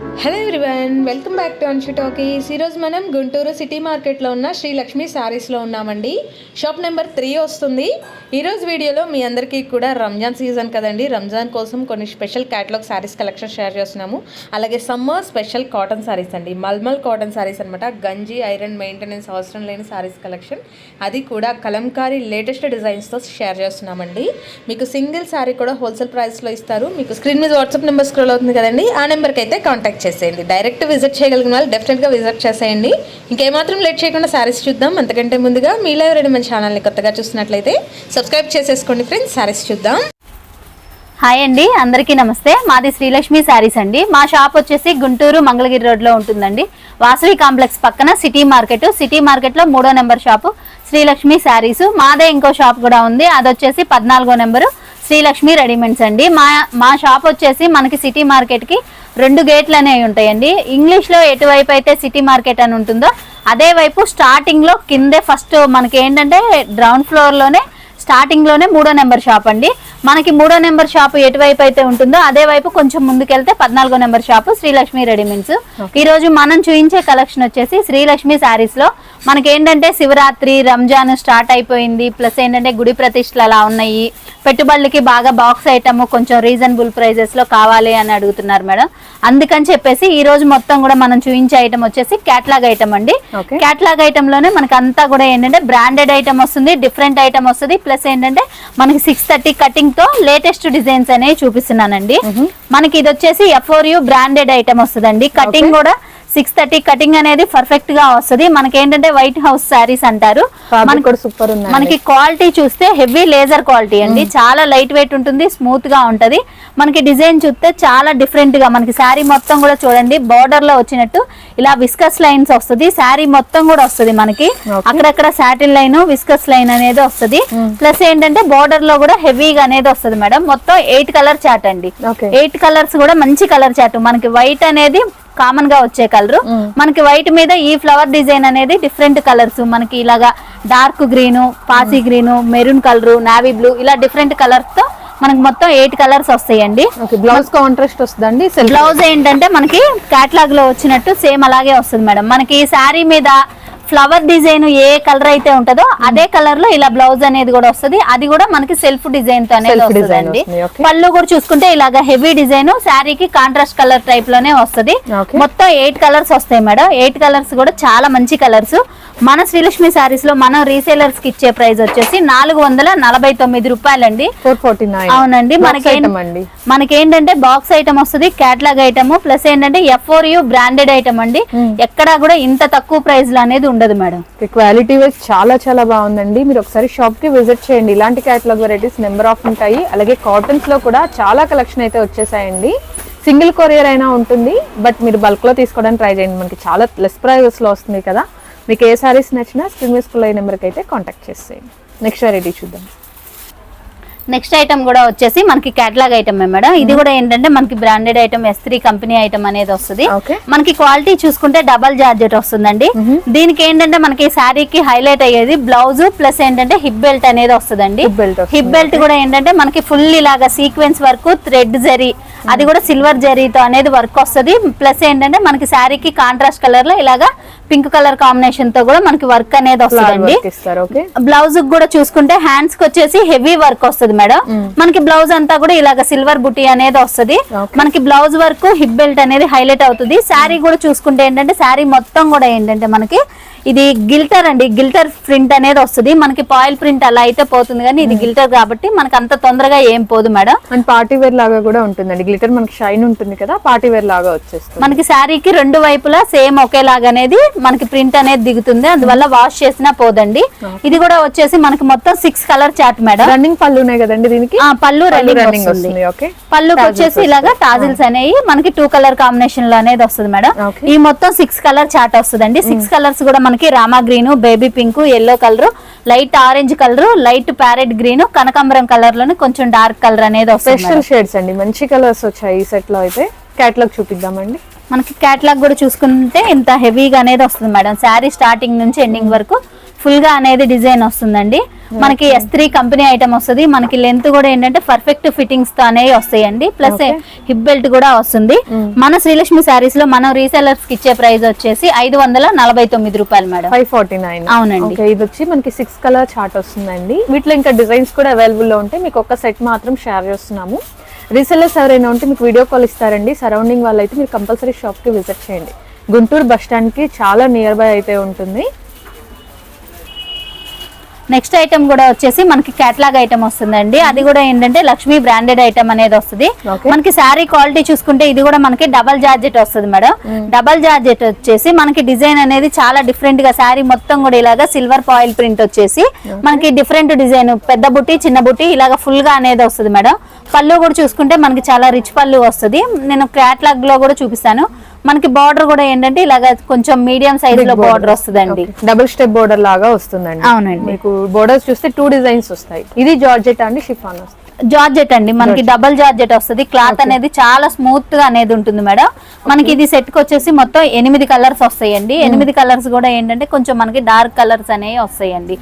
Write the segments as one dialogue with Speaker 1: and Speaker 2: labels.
Speaker 1: Thank you. Hello everyone welcome back to Anshu talkies ఈరోజు మనం Guntur city మార్కెట్లో ఉన్న శ్రీలక్ష్మి శారీస్లో ఉన్నామండి. షాప్ నెంబర్ త్రీ వస్తుంది. ఈరోజు వీడియోలో మీ అందరికీ కూడా రంజాన్ సీజన్ కదండి. రంజాన్ కోసం కొన్ని special catalogue sarees collection share చేస్తున్నాము. అలాగే సమ్మర్ స్పెషల్ కాటన్ శారీస్ అండి. మల్మల్ కాటన్ శారీస్ అనమాట గంజి ఐరన్ మెయింటెనెన్స్ అవసరం లేని శారీస్ కలెక్షన్ అది కూడా కలంకారీ లేటెస్ట్ డిజైన్స్తో షేర్ చేస్తున్నామండి. మీకు సింగిల్ శారీ కూడా హోల్సేల్ ప్రైస్లో ఇస్తారు. మీకు స్క్రీన్ మీద వాట్సాప్ నెంబర్ స్క్రోల్ అవుతుంది కదండి. ఆ నెంబర్కి అయితే కాంటాక్ట్ చేసేయండి. డైరెక్ట్ విజిట్ చేయగలిగిన వాళ్ళు డెఫినెట్గా విజిట్ చేసేయండి. ఇంకేమాత్రం లేట్ చేయకుండా శారీస్ చూద్దాం. అంతకంటే ముందుగా మీలో ఎవరైనా మన ఛానల్ని కొత్తగా చూసినట్లయితే సబ్స్క్రైబ్ చేసేసుకోండి ఫ్రెండ్స్ శారీస్ చూద్దాం.
Speaker 2: హాయ్ అండి అందరికీ నమస్తే. మాది శ్రీలక్ష్మి శారీస్ అండి. మా షాప్ వచ్చేసి గుంటూరు మంగళగిరి రోడ్లో ఉంటుందండి. వాసవి కాంప్లెక్స్ పక్కన సిటీ మార్కెట్. సిటీ మార్కెట్లో మూడో నెంబర్ షాపు శ్రీలక్ష్మి శారీస్ మాదే ఇంకో షాప్ కూడా ఉంది. అది వచ్చేసి పద్నాలుగో నెంబరు. శ్రీలక్ష్మి రెడీమేడ్స్ అండి. మా మా షాప్ వచ్చేసి మనకి సిటీ మార్కెట్కి రెండు గేట్లు అనేవి ఉంటాయండి. ఇంగ్లీష్లో ఎటువైపు అయితే సిటీ మార్కెట్ అని ఉంటుందో అదే వైపు స్టార్టింగ్లో కిందే ఫస్ట్ మనకి ఏంటంటే గ్రౌండ్ ఫ్లోర్లోనే స్టార్టింగ్లోనే మూడో నెంబర్ షాప్ అండి. మనకి మూడో నెంబర్ షాప్ ఎటువైపు అయితే ఉంటుందో అదే వైపు కొంచెం ముందుకెళ్తే పద్నాలుగో నెంబర్ షాప్ శ్రీలక్ష్మి రెడీమేడ్స్. ఈ రోజు మనం చూపించే కలెక్షన్ వచ్చేసి శ్రీలక్ష్మి శారీస్లో మనకి ఏంటంటే శివరాత్రి రంజాన్ స్టార్ట్ అయిపోయింది. ప్లస్ ఏంటంటే గుడి ప్రతిష్టలు అలా ఉన్నాయి. పెట్టుబడులకి బాగా బాక్స్ ఐటమ్ కొంచెం రీజనబుల్ ప్రైజెస్లో కావాలి అని అడుగుతున్నారు మేడం. అందుకని చెప్పేసి ఈ రోజు మొత్తం కూడా మనం చూపించే ఐటమ్ వచ్చేసి క్యాట్లాగ్ ఐటమ్ అండి. క్యాట్లాగ్ ఐటమ్లోనే మనకి అంతా కూడా ఏంటంటే బ్రాండెడ్ ఐటమ్ వస్తుంది డిఫరెంట్ ఐటమ్ వస్తుంది. ప్లస్ ఏంటంటే మనకి సిక్స్ థర్టీ కటింగ్తో లేటెస్ట్ డిజైన్స్ అనేవి చూపిస్తున్నానండి. మనకి ఇది వచ్చేసి ఎఫ్ఓర్ యూ బ్రాండెడ్ ఐటమ్ వస్తుందండి. కటింగ్ కూడా సిక్స్ థర్టీ కటింగ్ అనేది పర్ఫెక్ట్గా వస్తుంది. మనకి ఏంటంటే వైట్ హౌస్ శారీస్ అంటారు
Speaker 1: సూపర్ ఉంది
Speaker 2: మనకి క్వాలిటీ చూస్తే హెవీ లేజర్ క్వాలిటీ అండి. చాలా లైట్ వెయిట్ ఉంటుంది స్మూత్గా ఉంటది. మనకి డిజైన్ చూస్తే చాలా డిఫరెంట్గా మనకి శారీ మొత్తం కూడా చూడండి బార్డర్లో వచ్చినట్టు ఇలా విస్కస్ లైన్స్ వస్తుంది. శారీ మొత్తం కూడా వస్తుంది మనకి. అక్కడక్కడ సాటిల్ లైన్ విస్కస్ లైన్ అనేది వస్తుంది. ప్లస్ ఏంటంటే బార్డర్లో కూడా హెవీగా అనేది వస్తుంది మేడం. మొత్తం ఎయిట్ కలర్ చాట్ అండి. ఎయిట్ కలర్స్ కూడా మంచి కలర్ చాట్ మనకి వైట్ అనేది కామన్గా వచ్చే కలర్ మనకి వైట్ మీద ఈ ఫ్లవర్ డిజైన్ అనేది డిఫరెంట్ కలర్స్ మనకి ఇలాగా డార్క్ గ్రీన్ పాసి green maroon colour navy blue ఇలా డిఫరెంట్ కలర్స్తో మనకి మొత్తం ఎయిట్ కలర్స్ వస్తాయండి.
Speaker 1: బ్లౌజ్ కాంట్రాస్ట్ వస్తుందండి
Speaker 2: బ్లౌజ్ ఏంటంటే మనకి కేటలాగ్లో వచ్చినట్టు సేమ్ అలాగే వస్తుంది మేడం. మనకి ఈ శారీ మీద ఫ్లవర్ డిజైన్ ఏ కలర్ అయితే ఉంటుందో అదే కలర్లో ఇలా బ్లౌజ్ అనేది కూడా వస్తుంది. అది కూడా మనకి సెల్ఫ్ డిజైన్తో అనేది వస్తుందండి.
Speaker 1: okay.
Speaker 2: పళ్ళు కూడా చూసుకుంటే ఇలాగ హెవీ డిజైన్ శారీకి కాంట్రాస్ట్ కలర్ టైప్లోనే వస్తుంది. మొత్తం ఎయిట్ కలర్స్ వస్తాయి మేడం. ఎయిట్ కలర్స్ కూడా చాలా మంచి కలర్స్ మన శ్రీలక్ష్మి శారీస్లో మనం రీసేలర్స్కి ఇచ్చే ప్రైస్ వచ్చేసి నాలుగు వందల నలభై తొమ్మిది రూపాయలండి.
Speaker 1: ఫోర్ ఫార్టీ నైన్
Speaker 2: అవునండి మనకి
Speaker 1: అండి.
Speaker 2: మనకేంటంటే బాక్స్ ఐటమ్ వస్తుంది క్యాట్లాగ్ ఐటమ్ ప్లస్ ఏంటంటే ఎఫ్ఓర్ యూ బ్రాండెడ్ ఐటమ్ అండి. ఎక్కడా కూడా ఇంత తక్కువ ప్రైస్లో అనేది ఉండదు మేడం.
Speaker 1: క్వాలిటీ వైజ్ చాలా చాలా బాగుందండి. మీరు ఒకసారి షాప్కి విజిట్ చేయండి. ఇలాంటి క్యాటలాగ్ వెరైటీస్ నెంబర్ ఆఫ్ ఉంటాయి. అలాగే కాటన్స్లో కూడా చాలా కలెక్షన్ అయితే వచ్చేసాయండి. సింగిల్ కొరియర్ అయినా ఉంటుంది. బట్ మీరు బల్క్లో తీసుకోవడానికి ట్రై చేయండి. మనకి చాలా లెస్ ప్రైజెస్లో వస్తుంది కదా. మీకు ఏ సారీస్ నచ్చినా స్క్రీన్ మీద స్కూల్ నెంబర్కి అయితే కాంటాక్ట్ చేసేయండి. నెక్స్ట్ వెరైటీ చూద్దాం.
Speaker 2: నెక్స్ట్ ఐటమ్ కూడా వచ్చేసి మనకి క్యాట్లాగ్ ఐటమ్ మేడం. ఇది కూడా ఏంటంటే మనకి branded item S three company item అనేది వస్తుంది. మనకి క్వాలిటీ చూసుకుంటే డబల్ జార్జెట్ వస్తుందండి. దీనికి ఏంటంటే మనకి శారీకి హైలైట్ అయ్యేది బ్లౌజ్ ప్లస్ ఏంటంటే హిప్ బెల్ట్ అనేది వస్తుందండి. హిప్ బెల్ట్ కూడా ఏంటంటే మనకి ఫుల్ ఇలాగా సీక్వెన్స్ వర్క్ థ్రెడ్ జరీ అది కూడా సిల్వర్ జరీతో అనేది వర్క్ వస్తుంది. ప్లస్ ఏంటంటే మనకి శారీకి కాంట్రాస్ట్ కలర్లో ఇలాగా పింక్ కలర్ కాంబినేషన్తో కూడా మనకి వర్క్ అనేది వస్తుందండి. బ్లౌజ్ కూడా చూసుకుంటే హ్యాండ్స్కి వచ్చేసి హెవీ వర్క్ వస్తుంది మేడం. మనకి బ్లౌజ్ అంతా కూడా ఇలాగ సిల్వర్ బుట్టి అనేది వస్తుంది. మనకి బ్లౌజ్ వర్క్ హిప్ బెల్ట్ అనేది హైలైట్ అవుతుంది. శారీ కూడా చూసుకుంటే ఏంటంటే శారీ మొత్తం కూడా ఏంటంటే మనకి ఇది గిల్టర్ అండి. గిల్టర్ ప్రింట్ అనేది వస్తుంది. మనకి పాయిల్ ప్రింట్ అలా అయితే పోతుంది కానీ ఇది గిల్టర్ కాబట్టి మనకి అంత తొందరగా ఏం పోదు మేడం.
Speaker 1: అండ్ పార్టీ వేర్ లాగా కూడా ఉంటుందండి. గ్లిటర్ మనకి షైన్ ఉంటుంది కదా పార్టీ వేర్ లాగా వచ్చేస్తుంది.
Speaker 2: మనకి శారీకి రెండు వైపులా సేమ్ ఒకేలాగా అనేది మనకి ప్రింట్ అనేది దిగుతుంది. అందువల్ల వాష్ చేసినా పోదండి. ఇది కూడా వచ్చేసి మనకి మొత్తం six colour chart madam.
Speaker 1: Running పళ్ళు ఉన్నాయి కదండి దీనికి?
Speaker 2: పళ్ళు రన్నింగ్ వస్తుంది. పళ్ళుకి వచ్చేసి ఇలాగా టాజిల్స్ అనేవి మనకి టూ కలర్ కాంబినేషన్లో అనేది వస్తుంది మేడం. ఈ మొత్తం సిక్స్ కలర్ చాట్ వస్తుందండి. సిక్స్ కలర్స్ కూడా మనకి Rama green baby pink yellow colour light orange colour light parrot green కనకాంబరం కలర్లోని కొంచెం డార్క్ కలర్ అనేది వస్తుంది
Speaker 1: స్పెషల్ షేడ్స్ అండి. మంచి కలర్స్ వచ్చాయి ఈ సెట్లో అయితే. క్యాటలాగ్ చూపిద్దామండి.
Speaker 2: మనకి క్యాట్లాగ్ కూడా చూసుకుంటే ఇంత హెవీగా అనేది వస్తుంది మేడం. శారీ స్టార్టింగ్ నుంచి ఎండింగ్ వరకు ఫుల్గా అనేది డిజైన్ వస్తుందండి. మనకి ఎస్ త్రీ కంపెనీ ఐటమ్ వస్తుంది. మనకి లెంత్ కూడా ఏంటంటే పర్ఫెక్ట్ ఫిట్టింగ్స్తో అనేవి వస్తాయండి ప్లస్ హిప్ బెల్ట్ కూడా వస్తుంది. మన శ్రీలక్ష్మి శారీస్లో మనం రీసెలర్స్కి ఇచ్చే ప్రైస్ వచ్చేసి ఐదు వందల నలభై తొమ్మిది రూపాయలు మేడం.
Speaker 1: ఫైవ్ ఫార్టీ నైన్
Speaker 2: అవునండి.
Speaker 1: ఇది వచ్చి మనకి సిక్స్ కలర్ చార్ట్ వస్తుందండి. వీటిలో ఇంకా డిజైన్స్ కూడా అవైలబుల్లో ఉంటాయి మీకు ఒక సెట్ మాత్రం షేర్ చేస్తున్నాము. రీసెల్లర్స్ ఎవరైనా ఉంటే మీకు వీడియో కాల్ ఇస్తారండి. సరౌండింగ్ వాళ్ళు అయితే మీరు కంపల్సరీ షాప్కి విజిట్ చేయండి. గుంటూరు బస్ స్టాండ్కి చాలా నియర్ బై అయితే ఉంటుంది.
Speaker 2: నెక్స్ట్ ఐటమ్ కూడా వచ్చేసి మనకి కేటలాగ్ ఐటమ్ వస్తుందండి. అది కూడా ఏంటంటే లక్ష్మీ బ్రాండెడ్ ఐటమ్ అనేది వస్తుంది. మనకి శారీ క్వాలిటీ చూసుకుంటే ఇది కూడా మనకి డబల్ జార్జెట్ వస్తుంది మేడం. డబల్ జార్జెట్ వచ్చేసి మనకి డిజైన్ అనేది చాలా డిఫరెంట్గా శారీ మొత్తం కూడా ఇలాగా సిల్వర్ పాయిల్ ప్రింట్ వచ్చేసి మనకి డిఫరెంట్ డిజైన్ పెద్ద బుట్టి చిన్న బుట్టి ఇలాగా ఫుల్గా అనేది వస్తుంది మేడం. పళ్ళు కూడా చూసుకుంటే మనకి చాలా రిచ్ పళ్ళు వస్తుంది. నేను క్యాట్లాగ్లో కూడా చూపిస్తాను. మనకి బార్డర్ కూడా ఏంటంటే ఇలాగా కొంచెం మీడియం సైజ్లో బార్డర్ వస్తుందండి.
Speaker 1: డబుల్ స్టెప్ బోర్డర్ లాగా వస్తుందండి.
Speaker 2: అవునండి.
Speaker 1: మీకు బోర్డర్స్ చూస్తే టూ డిజైన్స్ వస్తాయి. ఇది జార్జెట్ అండి షిఫాన్ వస్తుంది.
Speaker 2: జార్జెట్ అండి. మనకి డబల్ జార్జెట్ వస్తుంది. క్లాత్ అనేది చాలా స్మూత్గా అనేది ఉంటుంది మేడం. మనకి ఇది సెట్కి వచ్చేసి మొత్తం ఎనిమిది కలర్స్ వస్తాయండి. ఎనిమిది కలర్స్ కూడా ఏంటంటే కొంచెం మనకి డార్క్ కలర్స్ అనేవి వస్తాయండి.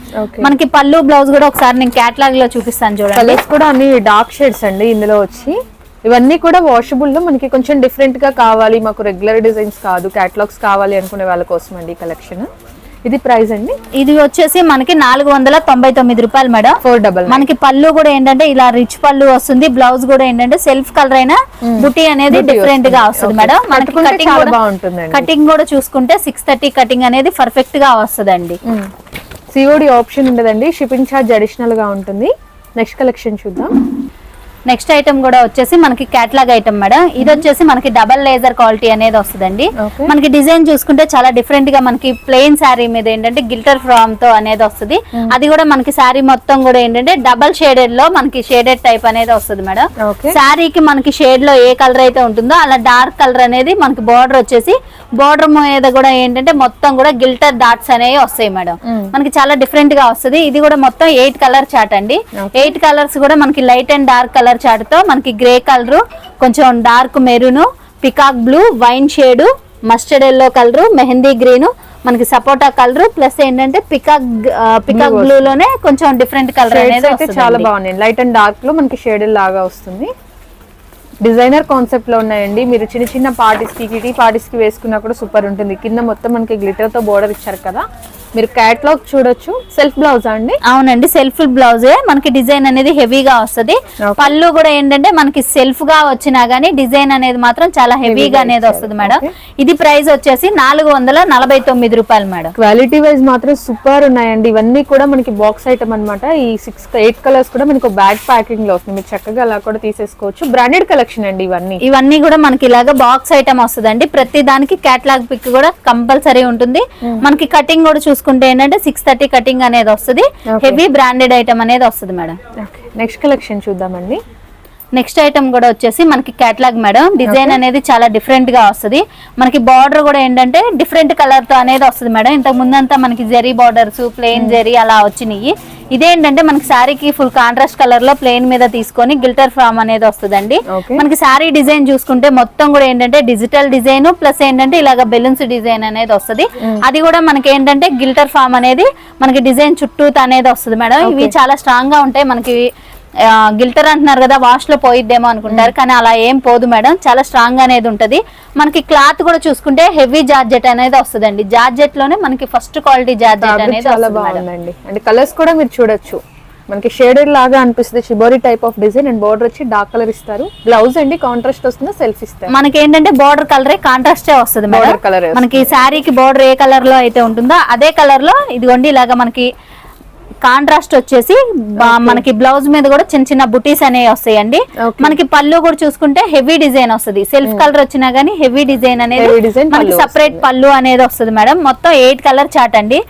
Speaker 2: మనకి పళ్ళు బ్లౌజ్ కూడా ఒకసారి నేను క్యాటలాగ్లో చూపిస్తాను చూడండి.
Speaker 1: కలర్స్ కూడా అన్ని డార్క్ షేడ్స్ అండి ఇందులో వచ్చి. ఇవన్నీ కూడా వాషబుల్లో మనకి కొంచెం డిఫరెంట్గా కావాలి. మాకు రెగ్యులర్ డిజైన్స్ కాదు. క్యాటలాగ్స్ కావాలి అనుకునే వాళ్ళ కోసం అండి కలెక్షన్ ఇది ప్రైస్ అండి.
Speaker 2: ఇది వచ్చేసి మనకి నాలుగు వందల తొంభై తొమ్మిది రూపాయలు మేడం.
Speaker 1: ఫోర్ డబల్
Speaker 2: మనకి పళ్ళు కూడా ఏంటంటే ఇలా రిచ్ పళ్ళు వస్తుంది. బ్లౌజ్ కూడా ఏంటంటే సెల్ఫ్ కలర్ అయినా బుటీ అనేది
Speaker 1: బుటీ
Speaker 2: డిఫరెంట్గా
Speaker 1: వస్తుంది.
Speaker 2: వస్తుంది. మేడం. మనకి కటింగ్. కటింగ్ కూడా చూసుకుంటే సిక్స్ థర్టీ కటింగ్ అనేది పర్ఫెక్ట్గా వస్తుందండి.
Speaker 1: సిఓడి ఆప్షన్ ఉండదండి. షిప్పింగ్ ఛార్జ్ అడిషనల్గా ఉంటుంది. నెక్స్ట్ కలెక్షన్ చూద్దాం.
Speaker 2: నెక్స్ట్ ఐటమ్ కూడా వచ్చేసి మనకి క్యాట్లాగ్ ఐటమ్ మేడం. ఇది వచ్చేసి మనకి డబల్ లేజర్ క్వాలిటీ అనేది వస్తుందండి. మనకి డిజైన్ చూసుకుంటే చాలా డిఫరెంట్గా మనకి ప్లెయిన్ శారీ మీద ఏంటంటే గిల్టర్ ఫ్రామ్తో అనేది వస్తుంది. అది కూడా మనకి శారీ మొత్తం కూడా ఏంటంటే డబల్ షేడెడ్లో మనకి షేడెడ్ టైప్ అనేది వస్తుంది మేడం. శారీకి మనకి షేడ్లో ఏ కలర్ అయితే ఉంటుందో అలా డార్క్ కలర్ అనేది మనకి బార్డర్ వచ్చేసి బార్డర్ మీద కూడా ఏంటంటే మొత్తం కూడా గిల్టర్ డాట్స్ అనేవి వస్తాయి మేడం. మనకి చాలా డిఫరెంట్గా వస్తుంది. ఇది కూడా మొత్తం ఎయిట్ కలర్ చాట్ అండి. ఎయిట్ కలర్స్ కూడా మనకి లైట్ అండ్ డార్క్ కలర్ చాట్తో మనకి గ్రే కలర్ కొంచెం dark maroon peacock blue wine shade mustard yellow colour mehndi green మనకి సపోటా కలర్ ప్లస్ ఏంటంటే పికాక్ పికాక్ బ్లూ లోనే కొంచెం డిఫరెంట్ కలర్ అనేది
Speaker 1: చాలా బాగున్నాయి. లైట్ అండ్ డార్క్లో మనకి షేడ్ లాగా వస్తుంది. డిజైనర్ కాన్సెప్ట్లో ఉన్నాయండి. మీరు చిన్న చిన్న పార్టీస్కి కిటీ పార్టీస్కి వేసుకున్నా కూడా సూపర్ ఉంటుంది. కింద మొత్తం మనకి గ్లిటర్తో బోర్డర్ ఇచ్చారు కదా. మీరు క్యాట్లాగ్ చూడొచ్చు. సెల్ఫ్ బ్లౌజ్ అండి?
Speaker 2: అవునండి సెల్ఫ్ బ్లౌజే మనకి డిజైన్ అనేది హెవీగా వస్తది. పళ్ళు కూడా ఏంటంటే మనకి సెల్ఫ్గా వచ్చినా గానీ డిజైన్ అనేది మాత్రం చాలా హెవీగా అనేది వస్తుంది మేడం. ఇది ప్రైస్ వచ్చేసి నాలుగు వందల నలభై తొమ్మిది రూపాయలు మేడం.
Speaker 1: క్వాలిటీ వైజ్ మాత్రం సూపర్ ఉన్నాయండి. ఇవన్నీ కూడా మనకి బాక్స్ ఐటమ్ అన్నమాట. ఈ సిక్స్ ఎయిట్ కలర్స్ కూడా మనకి బ్యాగ్ ప్యాకింగ్లో వస్తుంది. మీరు చక్కగా అలా కూడా తీసేసుకోవచ్చు. బ్రాండెడ్ కలెక్షన్ అండి ఇవన్నీ.
Speaker 2: ఇవన్నీ కూడా మనకి ఇలాగా బాక్స్ ఐటమ్ వస్తుందండి. ప్రతి దానికి క్యాట్లాగ్ పిక్ కూడా కంపల్సరీ ఉంటుంది. మనకి కటింగ్ కూడా చూసుకుంటే ఏంటంటే సిక్స్ థర్టీ కటింగ్ అనేది వస్తుంది. హెవీ బ్రాండెడ్ ఐటమ్ అనేది వస్తుంది మేడం.
Speaker 1: నెక్స్ట్ కలెక్షన్ చూద్దామండి.
Speaker 2: నెక్స్ట్ ఐటమ్ కూడా వచ్చేసి మనకి క్యాట్లాగ్ మేడం. డిజైన్ అనేది చాలా డిఫరెంట్గా వస్తుంది. మనకి బార్డర్ కూడా ఏంటంటే డిఫరెంట్ కలర్తో అనేది వస్తుంది మేడం. ఇంతకు ముందంతా మనకి జెరీ బార్డర్స్ ప్లెయిన్ జెరీ అలా వచ్చినాయి. ఇదేంటంటే మనకి శారీకి ఫుల్ కాంట్రాస్ట్ కలర్లో ప్లెయిన్ మీద తీసుకొని గిల్టర్ ఫ్రామ్ అనేది వస్తుందండి. మనకి శారీ డిజైన్ చూసుకుంటే మొత్తం కూడా ఏంటంటే డిజిటల్ డిజైన్ ప్లస్ ఏంటంటే ఇలాగ బెలూన్స్ డిజైన్ అనేది వస్తుంది. అది కూడా మనకి ఏంటంటే గిల్టర్ ఫామ్ అనేది మనకి డిజైన్ చుట్టూ అనేది వస్తుంది మేడం. ఇవి చాలా స్ట్రాంగ్గా ఉంటాయి. మనకి గిల్టర్ అంటున్నారు కదా వాష్లో పోయిద్దేమో అనుకుంటారు కానీ అలా ఏం పోదు మేడం. చాలా స్ట్రాంగ్ అనేది ఉంటది. మనకి క్లాత్ కూడా చూసుకుంటే హెవీ జార్జెట్ అనేది వస్తుందండి. జార్జెట్లోనే మనకి ఫస్ట్ క్వాలిటీ జార్జెట్ అనేది
Speaker 1: చాలా బాగుందండి. కలర్స్ కూడా మీరు చూడొచ్చు. మనకి షేడెడ్ లాగా అనిపిస్తుంది. Shibori type of design and border వచ్చి డార్క్ కలర్ ఇస్తారు. బ్లౌజ్ అండి కాంట్రాస్ట్ వస్తుందో సెల్ఫ్ ఇస్తారు.
Speaker 2: మనకి ఏంటంటే బార్డర్ కలరే కాంట్రాస్టే వస్తుంది
Speaker 1: ఏ
Speaker 2: మనకి శారీకి బార్డర్ ఏ కలర్లో అయితే ఉంటుందో అదే కలర్లో ఇదిగోండి ఇలాగా మనకి కాంట్రాస్ట్ వచ్చేసి మనకి బ్లౌజ్ మీద కూడా చిన్న చిన్న బుటీస్ అనేవి వస్తాయండి. మనకి పళ్ళు కూడా చూసుకుంటే హెవీ డిజైన్ వస్తుంది. సెల్ఫ్ కలర్ వచ్చినా గానీ హెవీ డిజైన్ అనేది మనకి సపరేట్ పళ్ళు అనేది వస్తుంది మేడం. మొత్తం ఎయిట్ కలర్ చాట్ అండి.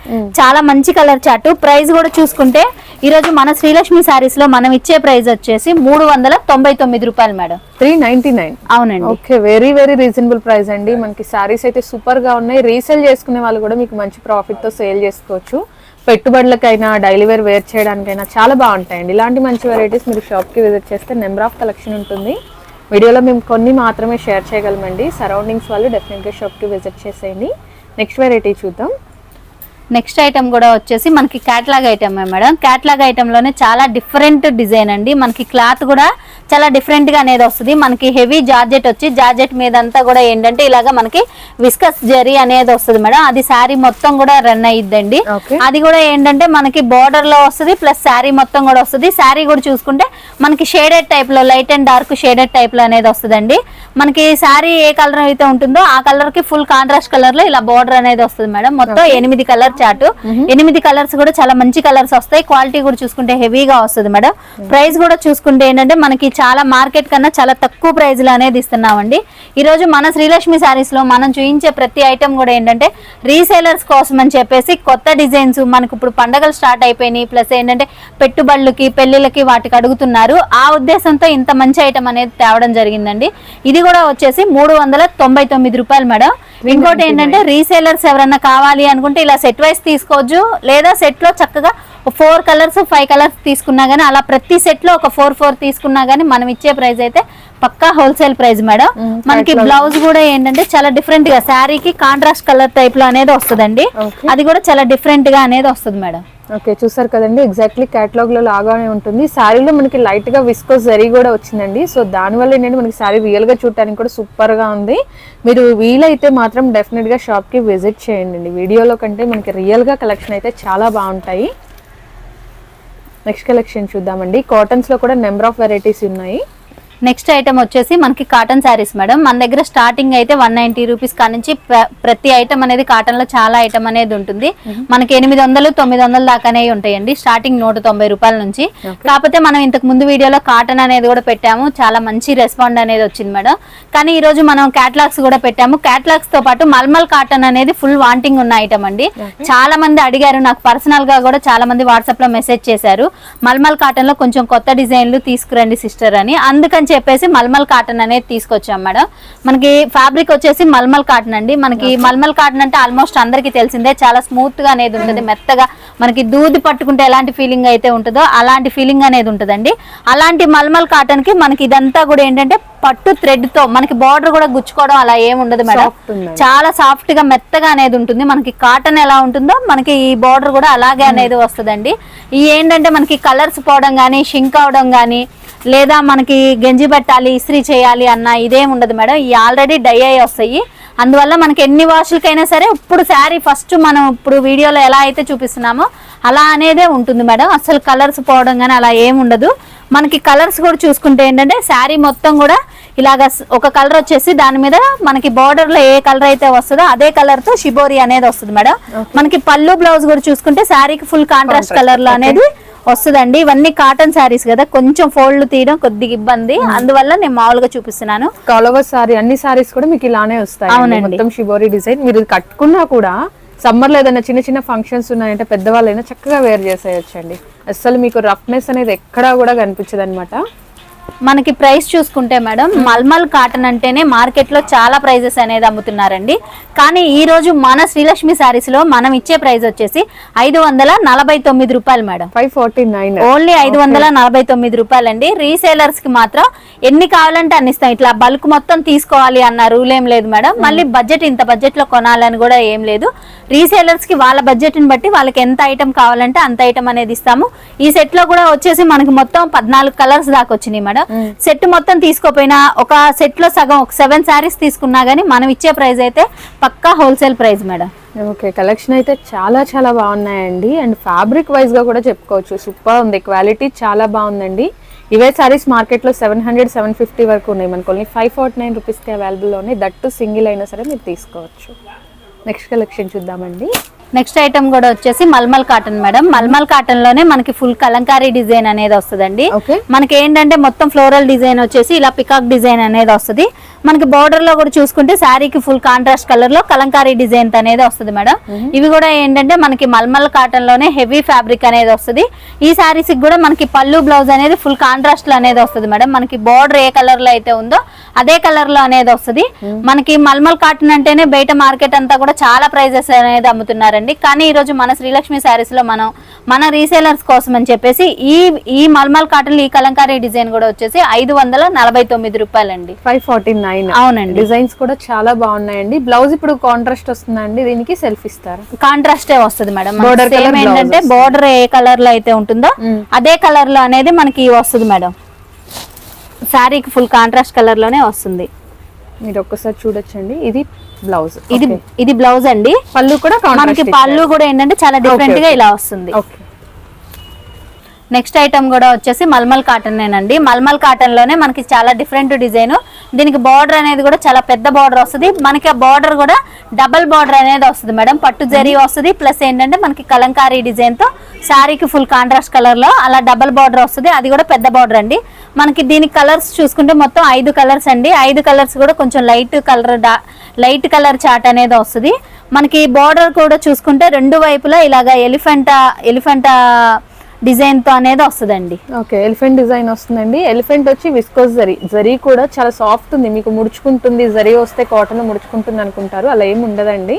Speaker 2: చాలా మంచి కలర్ చాట్ ప్రైస్ కూడా చూసుకుంటే ఈ రోజు మన శ్రీలక్ష్మి సారీస్లో మనం ఇచ్చే ప్రైస్ వచ్చేసి మూడు వందల తొంభై తొమ్మిది రూపాయలు మేడం.
Speaker 1: త్రీ నైన్టీ నైన్
Speaker 2: అవునండి.
Speaker 1: Okay very very reasonable price అండి. మనకి సారీస్ అయితే సూపర్గా ఉన్నాయి. రీసేల్ చేసుకునే వాళ్ళు కూడా మీకు మంచి ప్రాఫిట్తో సేల్ చేసుకోవచ్చు. పెట్టుబడులకైనా డైలీ వేర్ వేర్ చేయడానికైనా చాలా బాగుంటాయండి. ఇలాంటి మంచి వెరైటీస్ మీరు షాప్కి విజిట్ చేస్తే నెంబర్ ఆఫ్ కలెక్షన్ ఉంటుంది. వీడియోలో మేము కొన్ని మాత్రమే షేర్ చేయగలమండి. సరౌండింగ్స్ వాళ్ళు డెఫినెట్గా షాప్కి విజిట్ చేసేయండి. నెక్స్ట్ వెరైటీ చూద్దాం.
Speaker 2: నెక్స్ట్ ఐటమ్ కూడా వచ్చేసి మనకి క్యాట్లాగ్ ఐటమ్ మేడం. క్యాట్లాగ్ ఐటమ్లోనే చాలా డిఫరెంట్ డిజైన్ అండి. మనకి క్లాత్ కూడా చాలా డిఫరెంట్గా అనేది వస్తుంది. మనకి హెవీ జార్జెట్ వచ్చి జార్జెట్ మీద అంతా కూడా ఏంటంటే ఇలాగా మనకి విస్కస్ జరీ అనేది వస్తుంది మేడం. అది శారీ మొత్తం కూడా రన్ అయ్యిద్దండి. అది కూడా ఏంటంటే మనకి బార్డర్లో వస్తుంది ప్లస్ శారీ మొత్తం కూడా వస్తుంది. శారీ కూడా చూసుకుంటే మనకి షేడెడ్ టైప్లో లైట్ అండ్ డార్క్ షేడెడ్ టైప్లో అనేది వస్తుందండి. మనకి శారీ ఏ కలర్ అయితే ఉంటుందో ఆ కలర్కి ఫుల్ కాంట్రాస్ట్ కలర్లో ఇలా బార్డర్ అనేది వస్తుంది మేడం. మొత్తం ఎనిమిది కలర్ చార్ట్ ఎనిమిది కలర్స్ కూడా చాలా మంచి కలర్స్ వస్తాయి. క్వాలిటీ కూడా చూసుకుంటే హెవీగా వస్తుంది మేడం. ప్రైస్ కూడా చూసుకుంటే ఏంటంటే మనకి చాలా మార్కెట్ కన్నా చాలా తక్కువ ప్రైస్లో అనేది ఇస్తున్నామండి ఈ రోజు మన శ్రీలక్ష్మి సారీస్లో మనం చూపించే ప్రతి ఐటమ్ కూడా ఏంటంటే రీసేలర్స్ కోసం అని చెప్పేసి కొత్త డిజైన్స్ మనకు ఇప్పుడు పండగలు స్టార్ట్ అయిపోయినాయి. ప్లస్ ఏంటంటే పెట్టుబడులకి పెళ్ళిళ్ళకి వాటికి అడుగుతున్నారు. ఆ ఉద్దేశంతో ఇంత మంచి ఐటమ్ అనేది తేవడం జరిగిందండి. ఇది కూడా వచ్చేసి మూడు వందల తొంభై తొమ్మిది రూపాయలు మేడం. ఇంకోటి ఏంటంటే రీసేలర్స్ ఎవరన్నా కావాలి అనుకుంటే ఇలా సెట్ వైస్ తీసుకోవచ్చు. లేదా సెట్లో చక్కగా ఫోర్ కలర్స్ ఫైవ్ కలర్స్ తీసుకున్నా గానీ అలా ప్రతి సెట్లో ఒక ఫోర్ ఫోర్ తీసుకున్నా గానీ మనం ఇచ్చే ప్రైస్ అయితే పక్కా హోల్సేల్ ప్రైస్ మేడం. మనకి బ్లౌజ్ కూడా ఏంటంటే చాలా డిఫరెంట్గా శారీకి కాంట్రాస్ట్ కలర్ టైప్లో అనేది వస్తుందండి. అది కూడా చాలా డిఫరెంట్గా అనేది వస్తుంది మేడం.
Speaker 1: ఓకే చూసారు కదండి ఎగ్జాక్ట్లీ క్యాటలాగ్లో లాగానే ఉంటుంది. శారీలో మనకి లైట్గా విస్కోస్ జరీ కూడా వచ్చిందండి. సో దానివల్ల ఏంటంటే మనకి శారీ రియల్గా చూడటానికి కూడా సూపర్గా ఉంది. మీరు వీలైతే మాత్రం డెఫినెట్గా షాప్కి విజిట్ చేయండి. వీడియోలో కంటే మనకి రియల్గా కలెక్షన్ అయితే చాలా బాగుంటాయి. నెక్స్ట్ కలెక్షన్ చూద్దామండి. కాటన్స్లో కూడా నెంబర్ ఆఫ్ వెరైటీస్ ఉన్నాయి.
Speaker 2: నెక్స్ట్ ఐటమ్ వచ్చేసి మనకి కాటన్ శారీస్ మేడం మన దగ్గర స్టార్టింగ్ అయితే వన్ నైన్టీ రూపీస్ కానించి ప్ర- ప్రతి ఐటమ్ అనేది కాటన్లో చాలా ఐటమ్ అనేది ఉంటుంది. మనకి ఎనిమిది వందలు తొమ్మిది వందల దాకానే ఉంటాయండి. స్టార్టింగ్ నూట తొంభై రూపాయల నుంచి. కాకపోతే మనం ఇంతకు ముందు వీడియోలో కాటన్ అనేది కూడా పెట్టాము. చాలా మంచి రెస్పాండ్ అనేది వచ్చింది మేడం కానీ ఈ రోజు మనం క్యాట్లాగ్స్ కూడా పెట్టాము. క్యాట్లాగ్స్తో పాటు మల్మల్ కాటన్ అనేది ఫుల్ వాంటింగ్ ఉన్న ఐటమ్ అండి. చాలా మంది అడిగారు నాకు పర్సనల్గా కూడా చాలా మంది వాట్సాప్లో మెసేజ్ చేశారు. మల్మల్ కాటన్లో కొంచెం కొత్త డిజైన్లు తీసుకురండి సిస్టర్ అని. అందుకని చెప్పేసి మల్మల్ కాటన్ అనేది తీసుకొచ్చాం మేడం. మనకి ఫ్యాబ్రిక్ వచ్చేసి మల్మల్ కాటన్ అండి. మనకి మల్మల్ కాటన్ అంటే ఆల్మోస్ట్ అందరికీ తెలిసిందే. చాలా స్మూత్గా అనేది ఉంటుంది. మెత్తగా మనకి దూది పట్టుకుంటే ఎలాంటి ఫీలింగ్ అయితే ఉంటుందో అలాంటి ఫీలింగ్ అనేది ఉంటుందండి. అలాంటి మల్మల్ కాటన్కి మనకి ఇదంతా కూడా ఏంటంటే పట్టు థ్రెడ్తో మనకి బార్డర్ కూడా గుచ్చుకోవడం అలా ఏమి ఉండదు మేడం. చాలా సాఫ్ట్గా మెత్తగా అనేది ఉంటుంది. మనకి కాటన్ ఎలా ఉంటుందో మనకి ఈ బార్డర్ కూడా అలాగే అనేది వస్తుందండి. ఈ ఏంటంటే మనకి కలర్స్ పోవడం కానీ షింక్ అవడం కానీ లేదా మనకి గంజి పెట్టాలి ఇస్త్రీ చేయాలి అన్న ఇదేం ఉండదు మేడం. ఈ ఆల్రెడీ డై అయ్యి వస్తాయి. అందువల్ల మనకి ఎన్ని వాషులకైనా సరే ఇప్పుడు శారీ ఫస్ట్ మనం ఇప్పుడు వీడియోలో ఎలా అయితే చూపిస్తున్నామో అలా అనేదే ఉంటుంది మేడం. అసలు కలర్స్ పోవడం కానీ అలా ఏం ఉండదు. మనకి కలర్స్ కూడా చూసుకుంటే ఏంటంటే శారీ మొత్తం కూడా ఇలాగ ఒక కలర్ వచ్చేసి దాని మీద మనకి బార్డర్లో ఏ కలర్ అయితే వస్తుందో అదే కలర్తో షిబోరి అనేది వస్తుంది మేడం. మనకి పళ్ళు బ్లౌజ్ కూడా చూసుకుంటే శారీకి ఫుల్ కాంట్రాస్ట్ కలర్లో అనేది వస్తుందండి. ఇవన్నీ కాటన్ శారీస్ కదా. కొంచెం ఫోల్డ్ తీయడం కొద్దిగా ఇబ్బంది. అందువల్ల నేను మామూలుగా చూపిస్తున్నాను.
Speaker 1: కాలవర్ సారీ అన్ని సారీస్ కూడా మీకు ఇలానే వస్తాయి
Speaker 2: అవునండి.
Speaker 1: మొత్తం షిబోరి డిజైన్ మీరు కట్టుకున్నా కూడా సమ్మర్లో ఏదైనా చిన్న చిన్న ఫంక్షన్స్ ఉన్నాయంటే పెద్దవాళ్ళైనా చక్కగా వేర్ చేసేయచ్చండి. అసలు మీకు రఫ్నెస్ అనేది ఎక్కడా కూడా కనిపించదు అనమాట
Speaker 2: మనకి ప్రైస్ చూసుకుంటే మేడం మల్మల్ కాటన్ అంటేనే మార్కెట్లో చాలా ప్రైజెస్ అనేది అమ్ముతున్నారండి. కానీ ఈ రోజు మన శ్రీలక్ష్మి సారీస్లో మనం ఇచ్చే ప్రైస్ వచ్చేసి ఐదు వందల నలభై తొమ్మిది రూపాయలు madam.
Speaker 1: Five forty nine.
Speaker 2: Only ఐదు వందల నలభై తొమ్మిది రూపాయలండి. రీసేలర్స్కి మాత్రం ఎన్ని కావాలంటే అన్ని ఇస్తాం. ఇట్లా బల్క్ మొత్తం తీసుకోవాలి అన్న రూల్ ఏం లేదు మేడం. మళ్ళీ బడ్జెట్ ఇంత బడ్జెట్లో కొనాలని కూడా ఏం లేదు. రీసేలర్స్కి వాళ్ళ బడ్జెట్ని బట్టి వాళ్ళకి ఎంత ఐటమ్ కావాలంటే అంత ఐటమ్ అనేది ఇస్తాము. ఈ సెట్లో కూడా వచ్చేసి మనకి మొత్తం పద్నాలుగు కలర్స్ దాకా వచ్చినాయి మేడం. సెట్ మొత్తం తీసుకోపోయినా ఒక సెట్లో సగం ఒక సెవెన్ శారీస్ తీసుకున్నా గానీ మనం ఇచ్చే ప్రైస్ అయితే పక్కా wholesale price madam.
Speaker 1: Okay collection అయితే చాలా చాలా బాగున్నాయండి. అండ్ ఫ్యాబ్రిక్ వైజ్గా కూడా చెప్పుకోవచ్చు. సూపర్ ఉంది. క్వాలిటీ చాలా బాగుందండి. ఇవే సారీస్ మార్కెట్లో సెవెన్ హండ్రెడ్ సెవెన్ ఫిఫ్టీ వరకు ఉన్నాయి. మనకు ఓన్లీ ఫైవ్ ఫార్టీ నైన్ రూపీస్కి అవైలబుల్ ఉన్నాయి. దట్టు సింగిల్ అయినా సరే మీరు తీసుకోవచ్చు. నెక్స్ట్ కలెక్షన్ చూద్దామండి.
Speaker 2: నెక్స్ట్ ఐటమ్ కూడా వచ్చేసి మల్మల్ కాటన్ మేడం. మల్మల్ కాటన్లోనే మనకి ఫుల్ కలంకారీ డిజైన్ అనేది వస్తుందండి. మనకి ఏంటంటే మొత్తం ఫ్లోరల్ డిజైన్ వచ్చేసి ఇలా పికాక్ డిజైన్ అనేది వస్తుంది. మనకి బార్డర్లో కూడా చూసుకుంటే శారీకి ఫుల్ కాంట్రాస్ట్ కలర్లో కలంకారీ డిజైన్ అనేది వస్తుంది మేడం. ఇవి కూడా ఏంటంటే మనకి మల్మల్ కాటన్లోనే హెవీ ఫ్యాబ్రిక్ అనేది వస్తుంది. ఈ శారీస్ కూడా మనకి పళ్ళు బ్లౌజ్ అనేది ఫుల్ కాంట్రాస్ట్లో అనేది వస్తుంది మేడం. మనకి బార్డర్ ఏ కలర్లో అయితే ఉందో అదే కలర్లో అనేది వస్తుంది. మనకి మల్మల్ కాటన్ అంటేనే బయట మార్కెట్ అంతా కూడా కూడా చాలా ప్రైజెస్ అనేది అమ్ముతున్నారండి. కానీ ఈ రోజు మన శ్రీలక్ష్మి శారీస్లో మనం మన రీసేలర్స్ కోసం అని చెప్పేసి ఈ ఈ మల్మల్ కాటన్ ఈ కలంకారీ డిజైన్ కూడా వచ్చేసి ఐదు వందల నలభై తొమ్మిది రూపాయలండి.
Speaker 1: ఫైవ్ ఫార్టీ నైన్
Speaker 2: అవునండి.
Speaker 1: డిజైన్స్ కూడా చాలా బాగున్నాయండి. బ్లౌజ్ ఇప్పుడు కాంట్రాస్ట్ వస్తుందండి. దీనికి సెల్ఫ్ ఇస్తారా?
Speaker 2: కాంట్రాస్టే వస్తుంది మేడం.
Speaker 1: blouse
Speaker 2: ఏంటంటే. బోర్డర్ ఏ కలర్లో అయితే ఉంటుందో. అదే కలర్లో అనేది మనకి వస్తుంది మేడం. శారీకి ఫుల్ కాంట్రాస్ట్ కలర్లోనే వస్తుంది.
Speaker 1: మీరు ఒక్కసారి చూడొచ్చండి. ఇది బ్లౌజ్.
Speaker 2: ఇది ఇది బ్లౌజ్ అండి.
Speaker 1: పళ్ళు కూడా
Speaker 2: మనకి పళ్ళు కూడా ఏంటంటే చాలా డిఫరెంట్గా ఇలా వస్తుంది.
Speaker 1: ఓకే.
Speaker 2: నెక్స్ట్ ఐటమ్ కూడా వచ్చేసి మల్మల్ కాటన్ అండి మల్మల్ కాటన్లోనే మనకి చాలా డిఫరెంట్ డిజైన్. దీనికి బార్డర్ అనేది కూడా చాలా పెద్ద బార్డర్ వస్తుంది. మనకి ఆ బార్డర్ కూడా డబల్ బార్డర్ అనేది వస్తుంది మేడం. పట్టు జరీ వస్తుంది. ప్లస్ ఏంటంటే మనకి కలంకారీ డిజైన్తో శారీకి ఫుల్ కాంట్రాస్ట్ కలర్లో అలా డబల్ బార్డర్ వస్తుంది. అది కూడా పెద్ద బార్డర్ అండి. మనకి దీనికి కలర్స్ చూసుకుంటే మొత్తం ఐదు కలర్స్ అండి. ఐదు కలర్స్ కూడా కొంచెం light colour light colour chart అనేది వస్తుంది. మనకి బార్డర్ కూడా చూసుకుంటే రెండు వైపులా ఇలాగా ఎలిఫెంటా ఎలిఫెంటా డిజైన్తో అనేది వస్తుందండి.
Speaker 1: ఓకే ఎలిఫెంట్ డిజైన్ వస్తుందండి. ఎలిఫెంట్ వచ్చి విస్కోస్ జరీ. జరీ కూడా చాలా సాఫ్ట్ ఉంది. మీకు ముడుచుకుంటుంది జరీ వస్తే కాటన్ ముడుచుకుంటుంది అనుకుంటారు. అలా ఏమి ఉండదండి.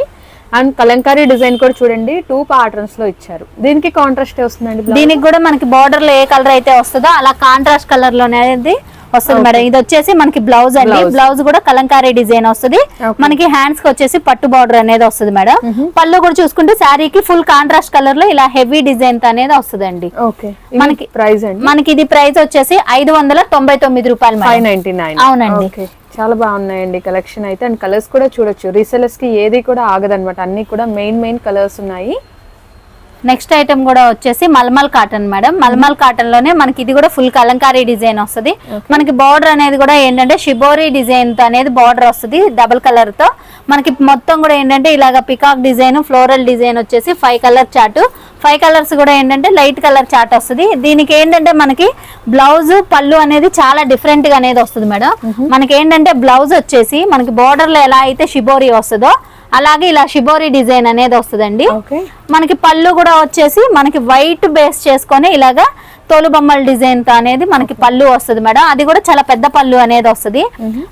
Speaker 1: అండ్ కలంకారీ డిజైన్ కూడా చూడండి టూ ప్యాటర్న్స్లో ఇచ్చారు. దీనికి కాంట్రాస్ట్ వస్తుందండి.
Speaker 2: దీనికి కూడా మనకి బార్డర్లో ఏ కలర్ అయితే వస్తుందో అలా కాంట్రాస్ట్ కలర్లో అనేది వస్తుంది మేడం ఇది వచ్చేసి మనకి బ్లౌజ్ అండి. బ్లౌజ్ కూడా కలంకారీ డిజైన్ వస్తుంది. మనకి హ్యాండ్స్కి వచ్చేసి పట్టు బార్డర్ అనేది వస్తుంది మేడం. పళ్ళు కూడా చూసుకుంటే శారీకి ఫుల్ కాంట్రాస్ట్ కలర్లో ఇలా హెవీ డిజైన్ అనేది వస్తుందండి.
Speaker 1: ఓకే
Speaker 2: మనకి-
Speaker 1: ప్రైస్ అండి?
Speaker 2: మనకి ఇది ప్రైస్ వచ్చేసి ఐదు వందల తొంభై తొమ్మిది రూపాయలు అవునండి.
Speaker 1: చాలా బాగున్నాయండి కలెక్షన్ అయితే. అండ్ కలర్స్ కూడా చూడొచ్చు. రీసెలర్స్కి ఏది కూడా ఆగదన్నమాట. అన్ని కూడా మెయిన్ మెయిన్ కలర్స్ ఉన్నాయి.
Speaker 2: నెక్స్ట్ ఐటమ్ కూడా వచ్చేసి మల్మల్ కాటన్ మేడం. మల్మల్ కాటన్లోనే మనకి ఇది కూడా ఫుల్ కలంకారీ డిజైన్ వస్తుంది. మనకి బార్డర్ అనేది కూడా ఏంటంటే షిబోరి డిజైన్తో అనేది బార్డర్ వస్తుంది డబుల్ కలర్తో. మనకి మొత్తం కూడా ఏంటంటే ఇలాగ పికాక్ డిజైన్ ఫ్లోరల్ డిజైన్ వచ్చేసి five colour chart five colours కూడా ఏంటంటే లైట్ కలర్ చార్ట్ వస్తుంది. దీనికి ఏంటంటే మనకి బ్లౌజ్ పళ్ళు అనేది చాలా డిఫరెంట్గా అనేది వస్తుంది మేడం. మనకి ఏంటంటే బ్లౌజ్ వచ్చేసి మనకి బార్డర్లో ఎలా అయితే షిబోరి వస్తుందో అలాగే ఇలా షిబోరి డిజైన్ అనేది వస్తుందండి. మనకి పళ్ళు కూడా వచ్చేసి మనకి వైట్ బేస్ చేసుకొని ఇలాగా తోలు బొమ్మల డిజైన్తో అనేది మనకి పళ్ళు వస్తుంది మేడం. అది కూడా చాలా పెద్ద పళ్ళు అనేది వస్తుంది.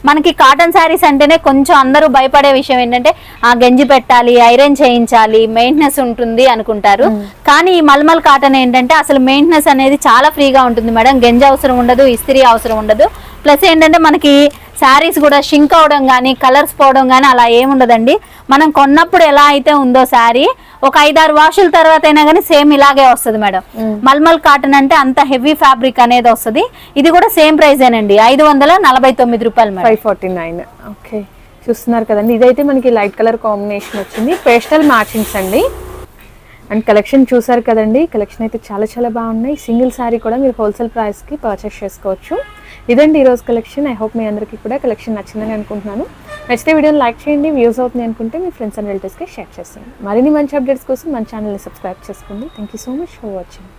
Speaker 2: మనకి కాటన్ శారీస్ అంటేనే కొంచెం అందరూ భయపడే విషయం ఏంటంటే ఆ గంజి పెట్టాలి ఐరన్ చేయించాలి మెయింటెనెన్స్ ఉంటుంది అనుకుంటారు. కానీ ఈ మల్మల్ కాటన్ ఏంటంటే అసలు మెయింటెనెన్స్ అనేది చాలా ఫ్రీగా ఉంటుంది మేడం. గంజి అవసరం ఉండదు ఇస్త్రీ అవసరం ఉండదు. ప్లస్ ఏంటంటే మనకి శారీస్ కూడా షింక్ అవడం కానీ కలర్స్ పోవడం కానీ అలా ఏముండదండి. మనం కొన్నప్పుడు ఎలా అయితే ఉందో శారీ ఒక ఐదారు వాషుల తర్వాత అయినా కానీ సేమ్ ఇలాగే వస్తుంది మేడం. మల్మల్ కాటన్ అంటే అంత హెవీ ఫ్యాబ్రిక్ అనేది వస్తుంది. ఇది కూడా సేమ్ ప్రైజేనండి ఐదు వందల నలభై తొమ్మిది రూపాయలు madam.
Speaker 1: Five forty nine okay చూస్తున్నారు కదండి. ఇదైతే మనకి లైట్ కలర్ కాంబినేషన్ వచ్చింది. పేస్టల్ మ్యాచింగ్స్ అండి. అండ్ కలెక్షన్ చూసారు కదండి? కలెక్షన్ అయితే చాలా చాలా బాగున్నాయి. సింగిల్ శారీ కూడా మీరు హోల్సేల్ ప్రైస్కి పర్చేస్ చేసుకోవచ్చు. ఇదండి ఈరోజు కలెక్షన్ ఐ హోప్ మీ అందరికీ కూడా కలెక్షన్ నచ్చిందని అనుకుంటున్నాను. నచ్చితే వీడియోని లైక్ చేయండి. వ్యూస్ అవుతుంది అనుకుంటే మీ ఫ్రెండ్స్ అండ్ రిలేటివ్స్కి షేర్ చేసేయండి. మరిన్ని మంచి అప్డేట్స్ కోసం మన ఛానల్ని సబ్స్క్రైబ్ చేసుకోండి. Thank you so much for watching